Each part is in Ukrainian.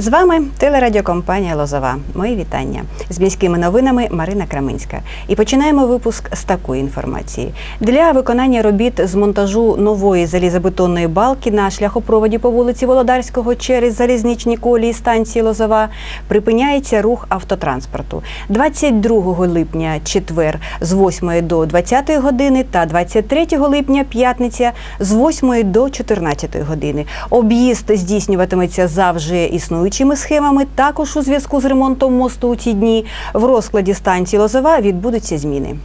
З вами телерадіокомпанія Лозова. Мої вітання з міськими новинами Марина Краминська. І починаємо випуск з такої інформації. Для виконання робіт з монтажу нової залізобетонної балки на шляхопроводі по вулиці Володарського через залізничні колії станції Лозова припиняється рух автотранспорту. 22 липня четвер з 8 до 20 години та 23 липня п'ятниця з 8 до 14 години. Об'їзд здійснюватиметься за вже існуючими схемами. Також у зв'язку з ремонтом мосту у ці дні в розкладі станції Лозова відбудуться зміни.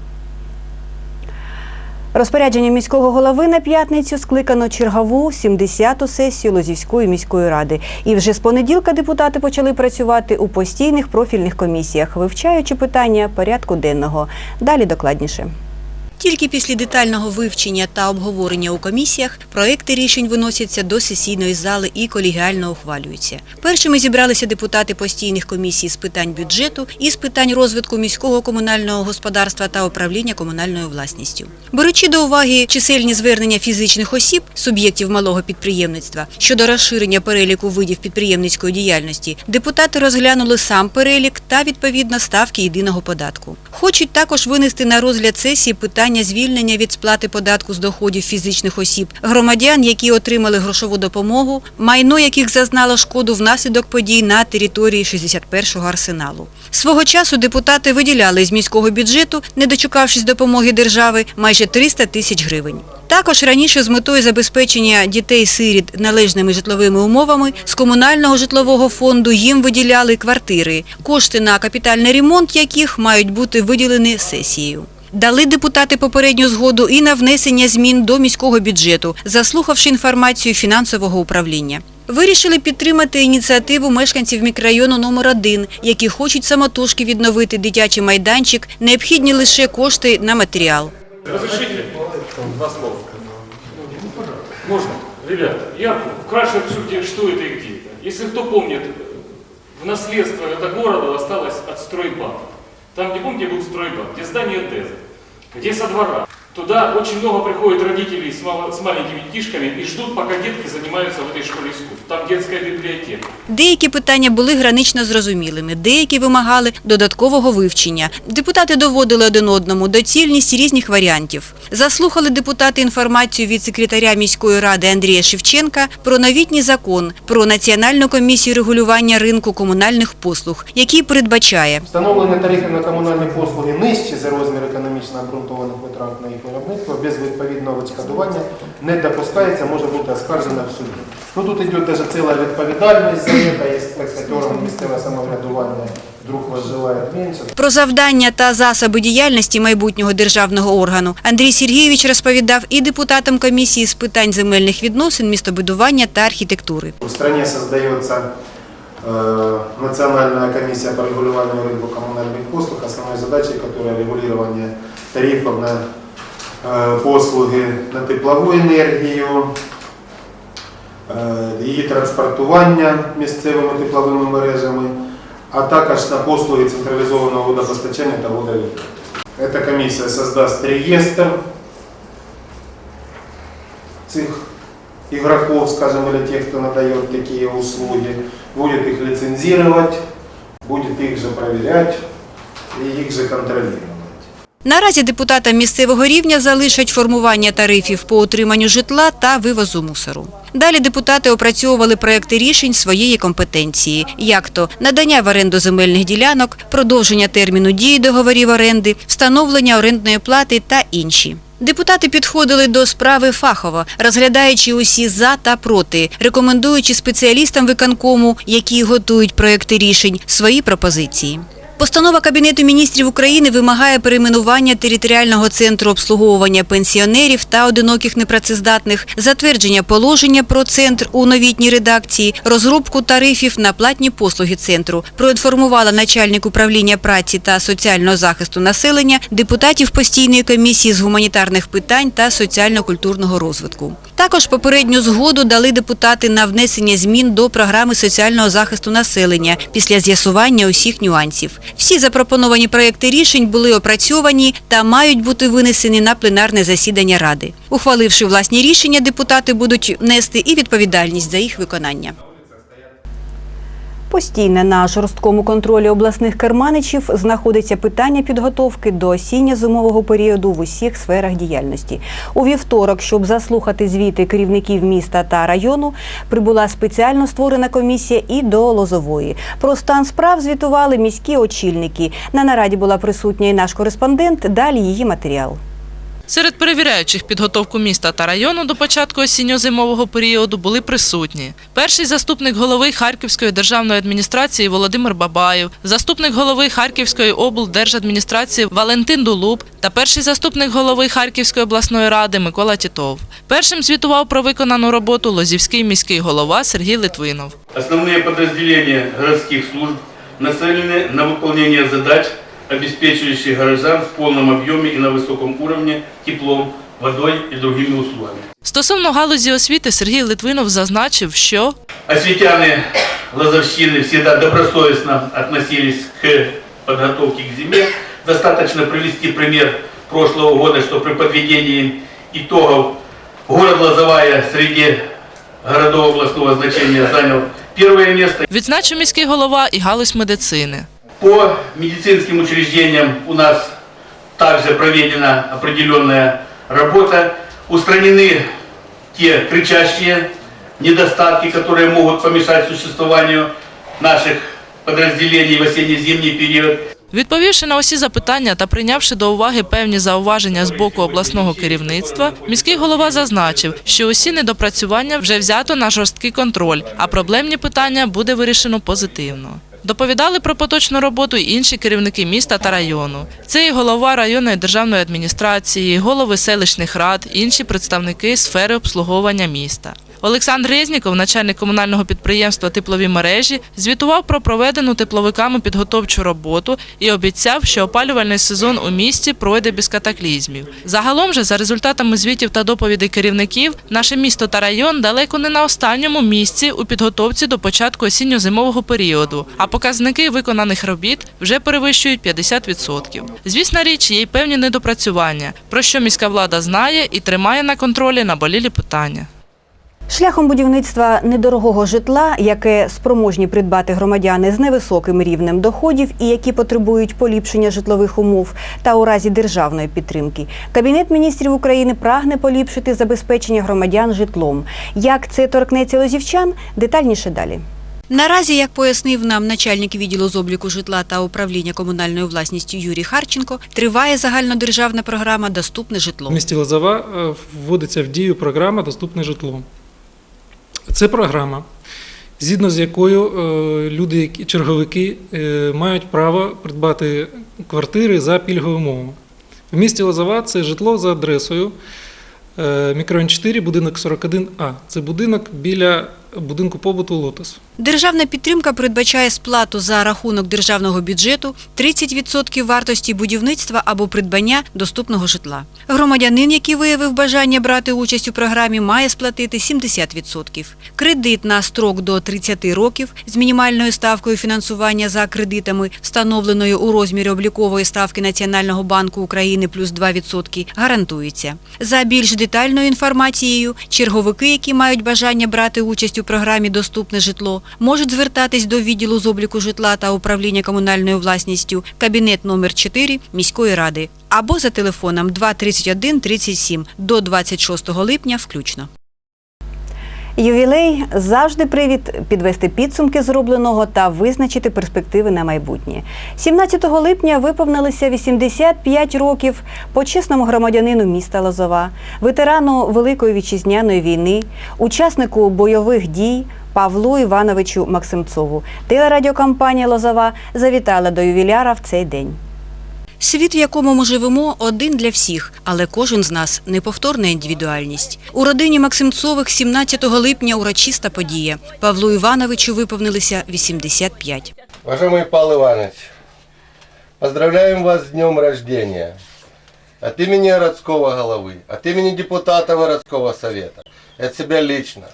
Розпорядженням міського голови на п'ятницю скликано чергову 70-ту сесію Лозівської міської ради. І вже з понеділка депутати почали працювати у постійних профільних комісіях, вивчаючи питання порядку денного. Далі докладніше. Тільки після детального вивчення та обговорення у комісіях проекти рішень виносяться до сесійної зали і колегіально ухвалюються. Першими зібралися депутати постійних комісій з питань бюджету і з питань розвитку міського комунального господарства та управління комунальною власністю. Беручи до уваги чисельні звернення фізичних осіб, суб'єктів малого підприємництва щодо розширення переліку видів підприємницької діяльності, депутати розглянули сам перелік та відповідно ставки єдиного податку. Хочуть також винести на розгляд сесії питання звільнення від сплати податку з доходів фізичних осіб громадян, які отримали грошову допомогу, майно яких зазнало шкоду внаслідок подій на території 61-го арсеналу. Свого часу депутати виділяли з міського бюджету, не дочекавшись допомоги держави, майже 300 тисяч гривень. Також раніше з метою забезпечення дітей-сиріт належними житловими умовами з комунального житлового фонду їм виділяли квартири, кошти на капітальний ремонт яких мають бути виділені сесією. Дали депутати попередню згоду і на внесення змін до міського бюджету, заслухавши інформацію фінансового управління. Вирішили підтримати ініціативу мешканців мікрорайону номер 1 які хочуть самотужки відновити дитячий майданчик, необхідні лише кошти на матеріал. Разрешите? Два слова. Можно? Ребят, я вкратце обсудим, что это и где это. Если кто помнит, в наследство это городу осталось от стройбанка. Там, где, помните, был стройбанк, где здание ДЭЗа, где со двора. Туда очень много приходит родителей с, мало- с маленькими детишками и ждут, пока детки занимаются в этой школе искусств. Там детская библиотека. Деякі питання були гранично зрозумілими, деякі вимагали додаткового вивчення. Депутати доводили один одному доцільність різних варіантів. Заслухали депутати інформацію від секретаря міської ради Андрія Шевченка про новітній закон про Національну комісію регулювання ринку комунальних послуг, який передбачає Встановлені тарифи на комунальні послуги нижчі за розмір економічно обґрунтованих витрат на їх виробництво без відповідного відшкодування не допускається, може бути оскаржено в суді. Ну тут йде навіть ціла відповідальність за це, якщо, так сказати, орган місцевого самоврядування вдруг вас желає менше. Про завдання та засоби діяльності майбутнього державного органу Андрій Сергійович розповідав і депутатам комісії з питань земельних відносин, містобудування та архітектури. В стране создается э, Национальная комиссия по регулированию рынка коммунальных послуг, основной задачей которой регулирование тарифов на э, послуги на теплову енергію, е, її транспортування місцевими тепловими мережами, а також на послуги централізованого водопостачання та водовідведення. Эта комиссия создаст реестр цих игроков, скажем, или тех, кто надает такие услуги, будет их лицензировать, будет их же проверять и их же контролировать. Наразі депутатам місцевого рівня залишать формування тарифів по утриманню житла та вивозу мусору. Далі депутати опрацьовували проекти рішень своєї компетенції, як то надання в оренду земельних ділянок, продовження терміну дії договорів оренди, встановлення орендної плати та інші. Депутати підходили до справи фахово, розглядаючи усі за та проти, рекомендуючи спеціалістам виконкому, які готують проекти рішень, свої пропозиції. Постанова Кабінету міністрів України вимагає перейменування територіального центру обслуговування пенсіонерів та одиноких непрацездатних, затвердження положення про центр у новітній редакції, розробку тарифів на платні послуги центру. Проінформувала начальник управління праці та соціального захисту населення депутатів постійної комісії з гуманітарних питань та соціально-культурного розвитку. Також попередню згоду дали депутати на внесення змін до програми соціального захисту населення після з'ясування усіх нюансів. Всі запропоновані проекти рішень були опрацьовані та мають бути винесені на пленарне засідання Ради. Ухваливши власні рішення, депутати будуть нести і відповідальність за їх виконання. Постійне на жорсткому контролі обласних керманичів знаходиться питання підготовки до осінньо-зимового періоду в усіх сферах діяльності. У вівторок, щоб заслухати звіти керівників міста та району, прибула спеціально створена комісія і до Лозової. Про стан справ звітували міські очільники. На нараді була присутня і наш кореспондент. Далі її матеріал. Серед перевіряючих підготовку міста та району до початку осінньо-зимового періоду були присутні перший заступник голови Харківської державної адміністрації Володимир Бабаєв, заступник голови Харківської облдержадміністрації Валентин Дулуб та перший заступник голови Харківської обласної ради Микола Тітов. Першим звітував про виконану роботу Лозівський міський голова Сергій Литвинов. Основные подразделения городских служб нацелены на выполнение задач, обеспечивающих горожан в полном объеме и на высоком уровне теплом, водой и другими услугами. Стосовно галузі освіти Сергій Литвинов зазначив, що Осветяне Лазовщины всегда добросовестно относились к подготовке к зиме. Достаточно привести пример прошлого года, что при подведении итогов город Лозовая среди городов областного значения занял первое место. відзначив міський голова і галузь медицини. По медицинским учреждениям у нас также проведена определенная работа. Устранены те кричащие недостатки, которые могут помешать существованию наших подразделений в осенне-зимний период. Відповівши на усі запитання та прийнявши до уваги певні зауваження з боку обласного керівництва, міський голова зазначив, що усі недопрацювання вже взято на жорсткий контроль, а проблемні питання буде вирішено позитивно. Доповідали про поточну роботу інші керівники міста та району. Це і голова районної державної адміністрації, голови селищних рад, інші представники сфери обслуговування міста. Олександр Резніков, начальник комунального підприємства Теплові мережі, звітував про проведену тепловиками підготовчу роботу і обіцяв, що опалювальний сезон у місті пройде без катаклізмів. Загалом же, за результатами звітів та доповідей керівників, наше місто та район далеко не на останньому місці у підготовці до початку осінньо-зимового періоду, а показники виконаних робіт вже перевищують 50%. Звісна річ, є й певні недопрацювання, про що міська влада знає і тримає на контролі наболілі питання. Шляхом будівництва недорогого житла, яке спроможні придбати громадяни з невисоким рівнем доходів і які потребують поліпшення житлових умов та у разі державної підтримки, Кабінет міністрів України прагне поліпшити забезпечення громадян житлом. Як це торкнеться лозівчан, детальніше далі. Наразі, як пояснив нам начальник відділу з обліку житла та управління комунальною власністю Юрій Харченко, триває загальнодержавна програма Доступне житло. В місті Лозова е, вводиться в дію програма Доступне житло. Це програма, згідно з якою е, люди, черговики, е, мають право придбати квартири за пільговими умовами. В місті Лозова це житло за адресою е, мікрорайон 4, будинок 41А. Це будинок біля будинку побуту Лотос. Державна підтримка передбачає сплату за рахунок державного бюджету 30% вартості будівництва або придбання доступного житла. Громадянин, який виявив бажання брати участь у програмі, має сплатити 70%. Кредит на строк до 30 років з мінімальною ставкою фінансування за кредитами, встановленою у розмірі облікової ставки Національного банку України плюс 2%, гарантується. За більш детальною інформацією, черговики, які мають бажання брати участь у програмі Доступне житло, можуть звертатись до відділу з обліку житла та управління комунальною власністю, кабінет номер 4 міської ради або за телефоном 231 37 до 26 липня включно. Ювілей завжди привід підвести підсумки зробленого та визначити перспективи на майбутнє. 17 липня виповнилися 85 років почесному громадянину міста Лозова, ветерану Великої вітчизняної війни, учаснику бойових дій Павлу Івановичу Максимцову. Телерадіокомпанія Лозова завітала до ювіляра в цей день. Світ, в якому ми живемо, один для всіх, але кожен з нас неповторна індивідуальність. У родині Максимцових 17 липня урочиста подія. Павлу Івановичу виповнилися 85. Уважаемый Павел Иванович, поздравляем вас с днем рождения. От имени городского головы, от имени депутата городского совета, и от себя лично.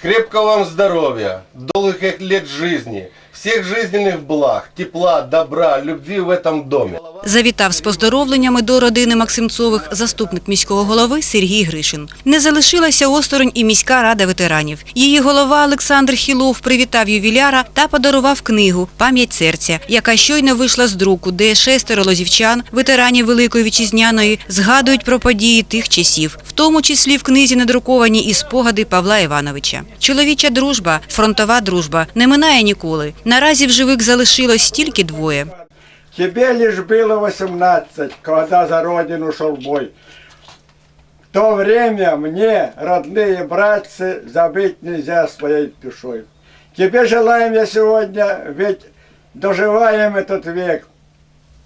Крепкого вам здоровья, долгих лет жизни всех жизненных благ, тепла, добра, любви в этом доме. Завітав з поздоровленнями до родини Максимцових заступник міського голови Сергій Гришин. Не залишилася осторонь і міська рада ветеранів. Її голова Олександр Хілов привітав ювіляра та подарував книгу Пам'ять серця, яка щойно вийшла з друку, де шестеро лозівчан, ветеранів Великої Вітчизняної, згадують про події тих часів, в тому числі в книзі надруковані і спогади Павла Івановича. Чоловіча дружба, фронтова дружба не минає ніколи. Наразі в живих залишилось тільки двоє. Тебе лишь было 18, когда за родину шел в бой. В то время мне, родные братцы, забыть нельзя своей душой. Тебе желаем я сегодня, ведь доживаем этот век.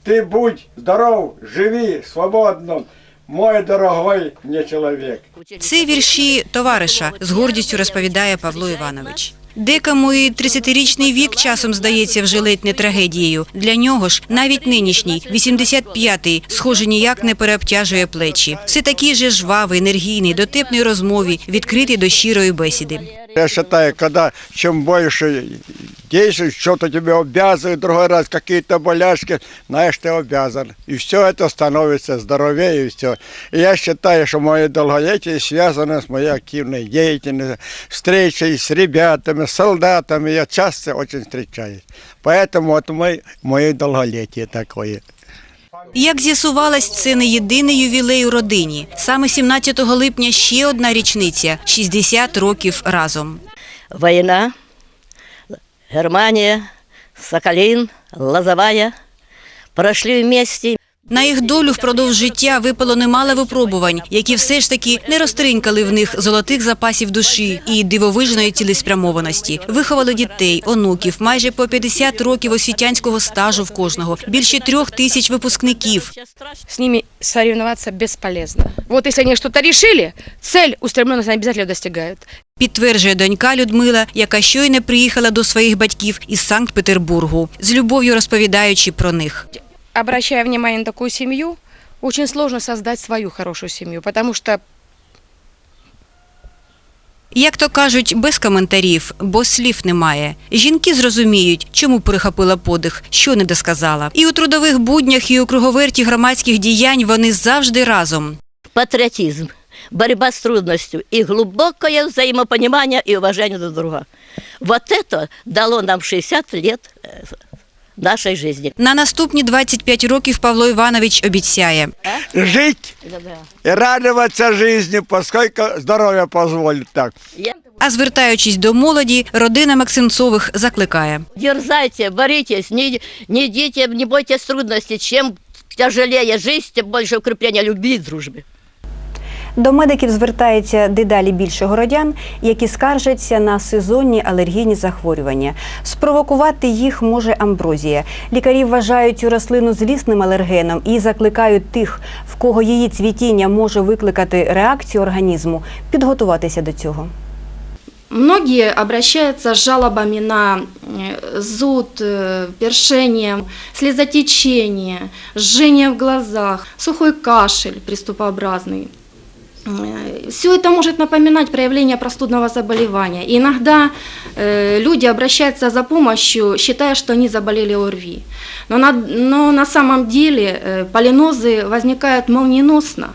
Ты будь здоров, живи свободно, мой дорогой мне человек. Це вірші товариша, з гордістю розповідає Павло Іванович. Декому і 30-річний вік часом здається вже ледь не трагедією. Для нього ж навіть нинішній, 85-й, схоже, ніяк не переобтяжує плечі. Все такий же жвавий, енергійний, дотепний розмові, відкритий до щирої бесіди. Я считаю, когда чем больше действуешь, что-то тебе обязывает, другой раз какие-то болячки, знаешь, ты обязан. И все это становится здоровее, и все. И я считаю, что мое долголетие связано с моей активной деятельностью, встречей с ребятами, с солдатами. Я часто очень встречаюсь. Поэтому вот мой, мое долголетие такое. Як з'ясувалось, це не єдиний ювілей у родині. Саме 17 липня ще одна річниця – 60 років разом. Війна, Германія, Сахалин, Лозовая. Прошли вместе. На їх долю впродовж життя випало немало випробувань, які все ж таки не розтринькали в них золотих запасів душі і дивовижної цілеспрямованості. Виховали дітей, онуків, майже по 50 років освітянського стажу в кожного, більше трьох тисяч випускників. с ними соревноваться бесполезно. Вот если они что-то решили, цель устремленность они обязательно достигают. Підтверджує донька Людмила, яка щойно приїхала до своїх батьків із Санкт-Петербургу, з любов'ю розповідаючи про них. Обращая внимание на такую семью, очень сложно создать свою хорошую семью, потому что Як то кажуть, без коментарів, бо слів немає. Жінки зрозуміють, чому перехопила подих, що не досказала. І у трудових буднях, і у круговерті громадських діянь вони завжди разом. Патриотизм, борьба с трудностью и глубокое взаимопонимание и уважение друг друга. Вот это дало нам 60 лет э, нашей жизни. На наступні 25 років Павло Іванович обіцяє. Жить и радоваться жизни, поскольку здоровье позволит так. А звертаючись до молоді, родина Максимцових закликає. Дерзайте, боритесь, не, не идите, не бойтесь трудностей. Чем тяжелее жизнь, тем больше укрепления любви и дружбы. До медиків звертається дедалі більше городян, які скаржаться на сезонні алергійні захворювання. Спровокувати їх може амброзія. Лікарі вважають цю рослину злісним алергеном і закликають тих, в кого її цвітіння може викликати реакцію організму, підготуватися до цього. многие обращаются с жалобами на э, зуд, э, першение, слезотечение, жжение в глазах, сухой кашель приступообразный. Все это может напоминать проявление простудного заболевания. И иногда э, люди обращаются за помощью, считая, что они заболели ОРВИ. Но на, но на самом деле э, полинозы возникают молниеносно.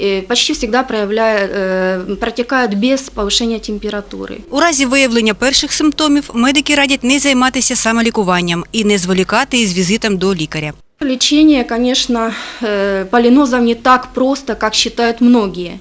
и почти всегда проявляют, э, протекают без повышения температуры. У разі виявлення перших симптомів медики радять не займатися самолікуванням і не зволікати із візитом до лікаря. Лечение, конечно, полинозом не так просто, как считают многие.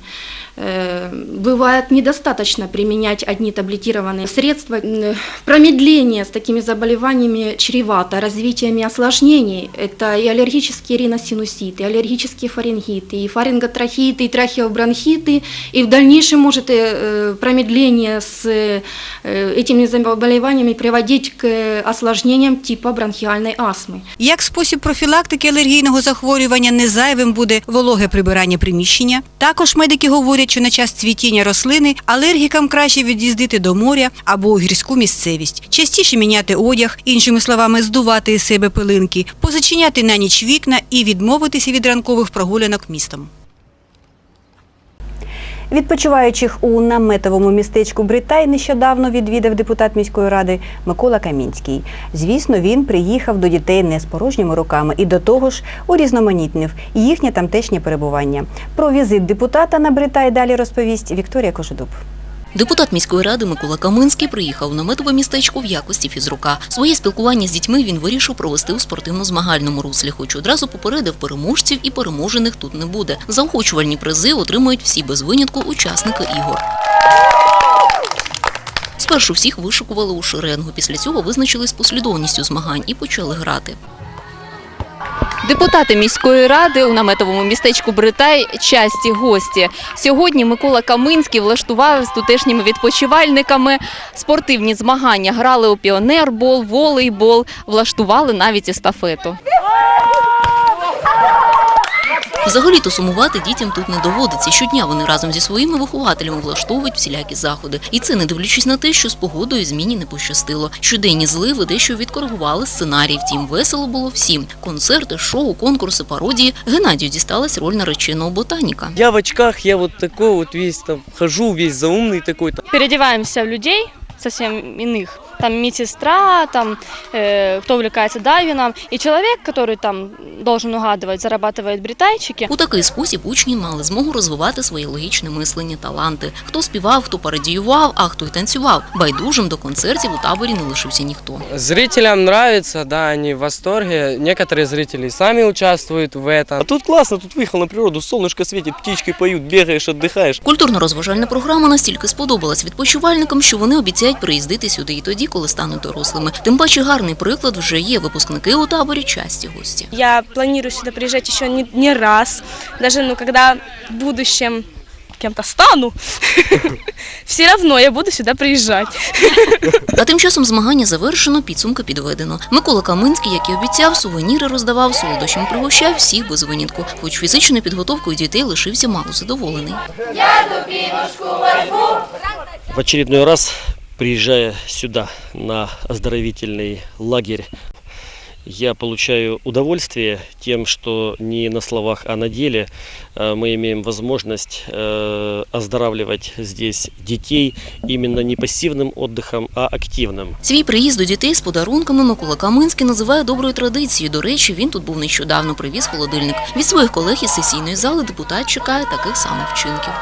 Э, Бывает недостаточно применять одни таблетированные средства. М, Промедление с такими заболеваниями чревато развитием осложнений. Это и аллергические риносинуситы, и аллергические фарингиты, и фаринготрахиты, и трахеобронхиты. И в дальнейшем может э, промедление с э, этими заболеваниями приводить к осложнениям типа бронхиальной астмы. Як спосіб профілактики алергійного захворювання не зайвим буде вологе прибирання приміщення. Також медики говорять, що на час цвітіння рослини алергікам краще від'їздити до моря або у гірську місцевість, частіше міняти одяг, іншими словами, здувати із себе пилинки, позачиняти на ніч вікна і відмовитися від ранкових прогулянок містом. Відпочиваючих у наметовому містечку Бритай нещодавно відвідав депутат міської ради Микола Камінський. Звісно, він приїхав до дітей не з порожніми руками і до того ж урізноманітнив їхнє тамтешнє перебування. Про візит депутата на Бритай далі розповість Вікторія Кожедуб. Депутат міської ради Микола Каминський приїхав у наметове містечко в якості фізрука. Своє спілкування з дітьми він вирішив провести у спортивно-змагальному руслі, хоч одразу попередив переможців і переможених тут не буде. Заохочувальні призи отримують всі без винятку учасники ігор. Спершу всіх вишикували у шеренгу, після цього визначились послідовністю змагань і почали грати. Депутати міської ради у наметовому містечку Бритай часті гості. Сьогодні Микола Каминський влаштував з тутешніми відпочивальниками спортивні змагання. Грали у піонербол, волейбол, влаштували навіть естафету. Взагалі-то сумувати дітям тут не доводиться. Щодня вони разом зі своїми вихователями влаштовують всілякі заходи. І це не дивлячись на те, що з погодою зміні не пощастило. Щоденні зливи дещо відкоригували сценарій. Втім, весело було всім. Концерти, шоу, конкурси, пародії. Геннадію дісталась роль нареченого ботаніка. Я в очках, я вот такой вот весь там хожу, весь заумный такой. Переодеваемся в людей совсем иных Там медсестра, там э, кто увлекается дайвингом. И человек, который там должен угадывать, зарабатывает бритайчики. У такий спосіб учні мали змогу розвивати своє логічне мислення, таланти. Хто співав, хто пародіював, а хто й танцював. Байдужим до концертів у таборі не лишився ніхто. Зрителям нравится, да, они в восторге. Некоторые зрители сами участвуют в этом. А тут классно, тут выехал на природу, солнышко светит, птички поют, бегаешь, отдыхаешь. Культурно-розважальна програма настільки сподобалась відпочивальникам, що вони обіцяють приїздити сюди і тоді, коли стануть дорослими. Тим паче гарний приклад вже є. Випускники у таборі часті гості. Я планирую сюда приезжать еще не, не раз. Даже ну, когда в будущем кем-то стану, все равно я буду сюда приезжать. А тим часом змагання завершено, підсумки підведено. Микола Каминський, як і обіцяв, сувеніри роздавав, солодощами пригощав всіх без винятку. Хоч фізичною підготовкою дітей лишився мало задоволений. В очередной раз, приезжая сюда, на оздоровительный лагерь, я получаю удовольствие тем, что не на словах, а на деле э, мы имеем возможность э, оздоравливать здесь детей именно не пассивным отдыхом, а активным. Свій приїзд до дітей з подарунками Микола Каминський називає доброю традицією. До речі, він тут був нещодавно, привіз холодильник. Від своїх колег із сесійної зали депутат чекає таких самих вчинків.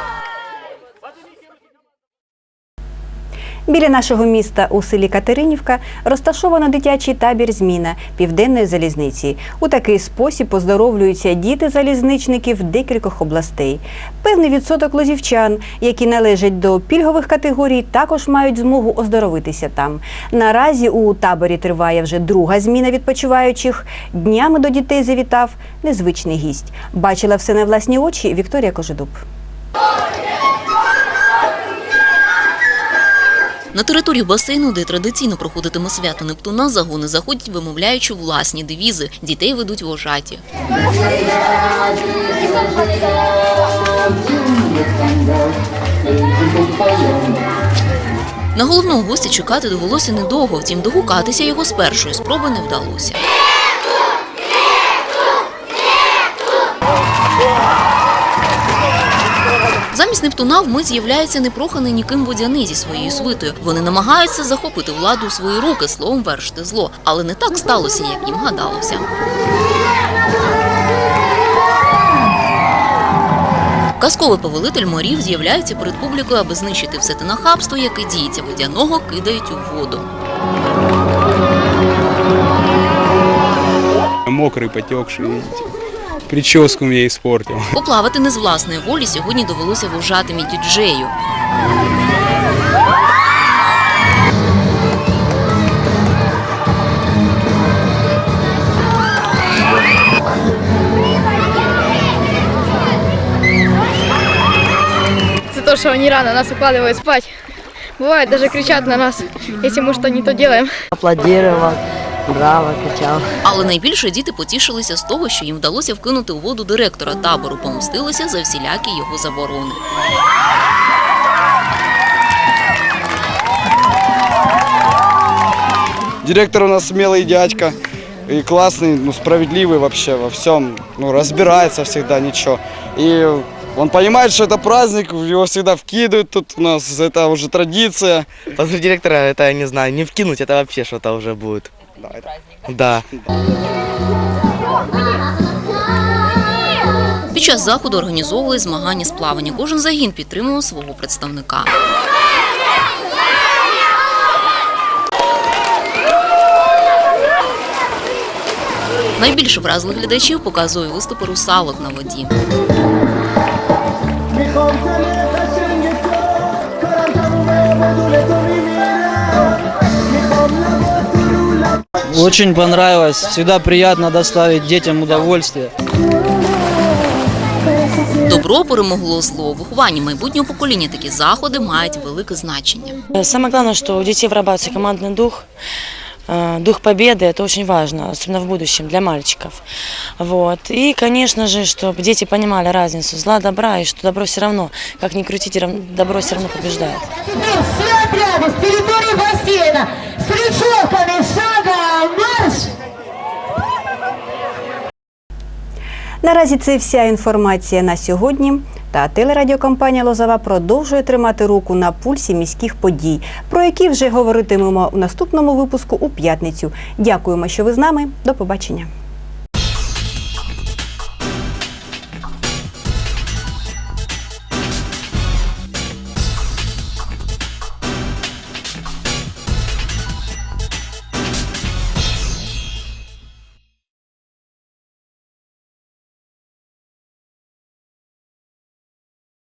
Біля нашого міста у селі Катеринівка розташовано дитячий табір Зміна південної залізниці. У такий спосіб поздоровлюються діти залізничників декількох областей. Певний відсоток лозівчан, які належать до пільгових категорій, також мають змогу оздоровитися там. Наразі у таборі триває вже друга зміна відпочиваючих. Днями до дітей завітав незвичний гість. Бачила все на власні очі Вікторія Кожедуб. На територію басейну, де традиційно проходитиме свято Нептуна, загони заходять, вимовляючи власні девізи. Дітей ведуть вожаті. На головного гостя чекати довелося недовго, втім догукатися його з першої спроби не вдалося. Замість Нептуна вмить з'являється непроханий ніким водяний зі своєю свитою. Вони намагаються захопити владу у свої руки, словом вершити зло. Але не так сталося, як їм гадалося. Казковий повелитель морів з'являється перед публікою, аби знищити все те нахабство, яке діється водяного, кидають у воду. Мокрый, потекший. Прическу мне испортил. Поплавати не з власної волі сьогодні довелося вожатимі діджею. За то, что они рано нас укладывают спать. Бывает, даже кричат на нас, если мы что не то делаем. Аплодировал, браво, кричал. Але найбільше діти потішилися з того, що їм вдалося вкинути у воду директора табору, помстилися за всілякі його заборони. Директор у нас смелый дядька и классный, ну, справедливый вообще во всем. Ну, разбирается всегда, ничего. И Он понимает, что это праздник, его всегда вкидывают тут у нас, это уже традиция. После директора это, я не знаю, не вкинуть, это вообще что-то уже будет. Да. Під час заходу організовували змагання з плавання. Кожен загін підтримував свого представника. Найбільше вразили глядачів показує виступи русалок на воді. Очень понравилось. Всегда приятно доставить детям удовольствие. Добро перемогло зло. У вихованні майбутнього покоління такі заходи мають велике значення. Самое главное, что у детей вырабатывается командный дух, э, дух победы, это очень важно, особенно в будущем для мальчиков. Вот. И, конечно же, чтобы дети понимали разницу зла, добра, и что добро все равно, как ни крутите, рав- добро все равно побеждает. Теперь все отряды с территории бассейна с речевками Наразі це вся інформація на сьогодні. Та телерадіокомпанія Лозова продовжує тримати руку на пульсі міських подій, про які вже говоритимемо у наступному випуску у п'ятницю. Дякуємо, що ви з нами. До побачення.